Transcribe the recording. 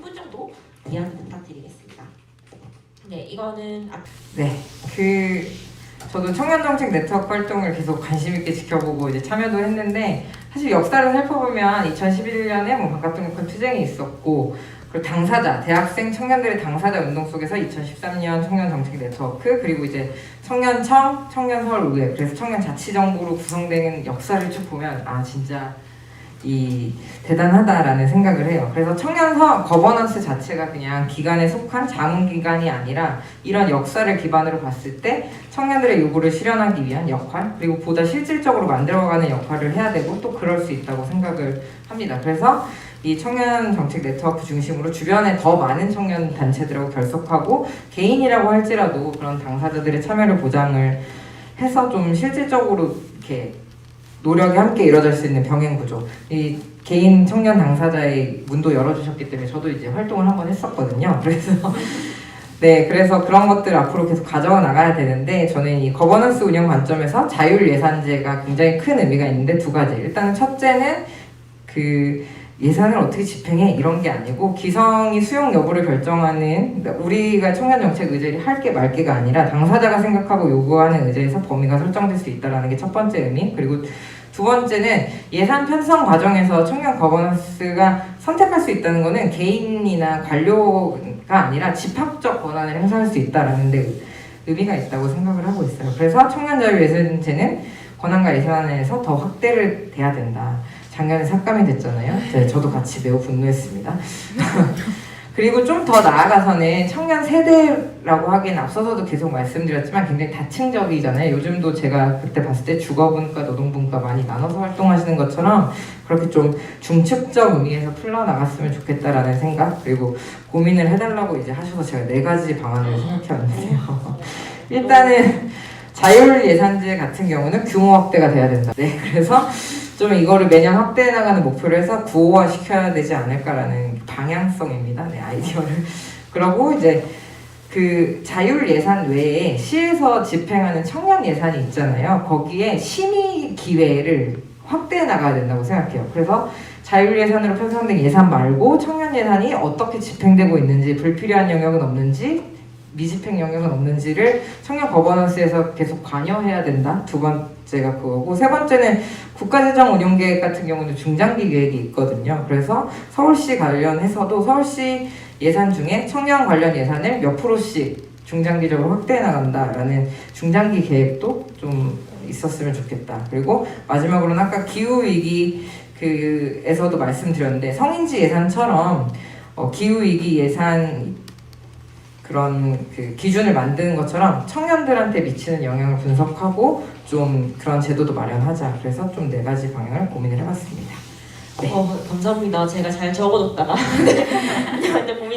한 분 정도 이야기 부탁드리겠습니다. 네, 이거는 앞- 네, 그 저도 청년 정책 네트워크 활동을 계속 관심 있게 지켜보고 이제 참여도 했는데 사실 역사를 살펴보면 2011년에 뭐 바깥동역권 투쟁이 있었고 그리고 당사자, 대학생 청년들의 당사자 운동 속에서 2013년 청년 정책 네트워크 그리고 이제 청년청, 청년 서울의회 그래서 청년 자치정부로 구성된 역사를 쭉 보면 아 진짜 이 대단하다라는 생각을 해요. 그래서 청년서 거버넌스 자체가 그냥 기관에 속한 자문 기관이 아니라 이런 역사를 기반으로 봤을 때 청년들의 요구를 실현하기 위한 역할 그리고 보다 실질적으로 만들어가는 역할을 해야 되고 또 그럴 수 있다고 생각을 합니다. 그래서 이 청년 정책 네트워크 중심으로 주변에 더 많은 청년 단체들하고 결속하고 개인이라고 할지라도 그런 당사자들의 참여를 보장을 해서 좀 실질적으로 이렇게 노력이 함께 이루어질 수 있는 병행 구조. 이 개인 청년 당사자의 문도 열어주셨기 때문에 저도 이제 활동을 한번 했었거든요. 그래서 네, 그래서 그런 것들 앞으로 계속 가져가 나가야 되는데 저는 이 거버넌스 운영 관점에서 자율 예산제가 굉장히 큰 의미가 있는데 두 가지. 일단은 첫째는 그 예산을 어떻게 집행해 이런 게 아니고 기성이 수용 여부를 결정하는 그러니까 우리가 청년 정책 의제를 할게 말게가 아니라 당사자가 생각하고 요구하는 의제에서 범위가 설정될 수 있다라는 게 첫 번째 의미 그리고 두 번째는 예산 편성 과정에서 청년 거버넌스가 선택할 수 있다는 거는 개인이나 관료가 아니라 집합적 권한을 행사할 수 있다라는 데 의미가 있다고 생각을 하고 있어요. 그래서 청년자율예산제는 권한과 예산에서 더 확대를 돼야 된다. 작년에 삭감이 됐잖아요. 네, 저도 같이 매우 분노했습니다. 그리고 좀 더 나아가서는 청년 세대라고 하기엔 앞서서도 계속 말씀드렸지만 굉장히 다층적이잖아요. 요즘도 제가 그때 봤을 때 주거분과 노동분과 많이 나눠서 활동하시는 것처럼 그렇게 좀 중축적 의미에서 풀러나갔으면 좋겠다라는 생각 그리고 고민을 해달라고 이제 하셔서 제가 네 가지 방안을 생각해 왔는데요. 일단은 자율 예산제 같은 경우는 규모 확대가 돼야 된다. 네, 그래서 좀 이거를 매년 확대해 나가는 목표로 해서 구호화 시켜야 되지 않을까라는 방향성입니다. 네, 아이디어를. 그러고 이제 그 자율 예산 외에 시에서 집행하는 청년 예산이 있잖아요. 거기에 심의 기회를 확대해 나가야 된다고 생각해요. 그래서 자율 예산으로 편성된 예산 말고 청년 예산이 어떻게 집행되고 있는지 불필요한 영역은 없는지 미집행 영역은 없는지를 청년 거버넌스에서 계속 관여해야 된다. 두 번째가 그거고 세 번째는 국가재정 운용 계획 같은 경우는 중장기 계획이 있거든요. 그래서 서울시 관련해서도 서울시 예산 중에 청년 관련 예산을 몇 프로씩 중장기적으로 확대해 나간다라는 중장기 계획도 좀 있었으면 좋겠다. 그리고 마지막으로는 아까 기후 위기 그에서도 말씀드렸는데 성인지 예산처럼 어, 기후 위기 예산 그런 그 기준을 만드는 것처럼 청년들한테 미치는 영향을 분석하고 좀 그런 제도도 마련하자. 그래서 좀 네 가지 방향을 고민을 해봤습니다. 네. 어, 감사합니다. 제가 잘 적어뒀다가 네. 한테 고민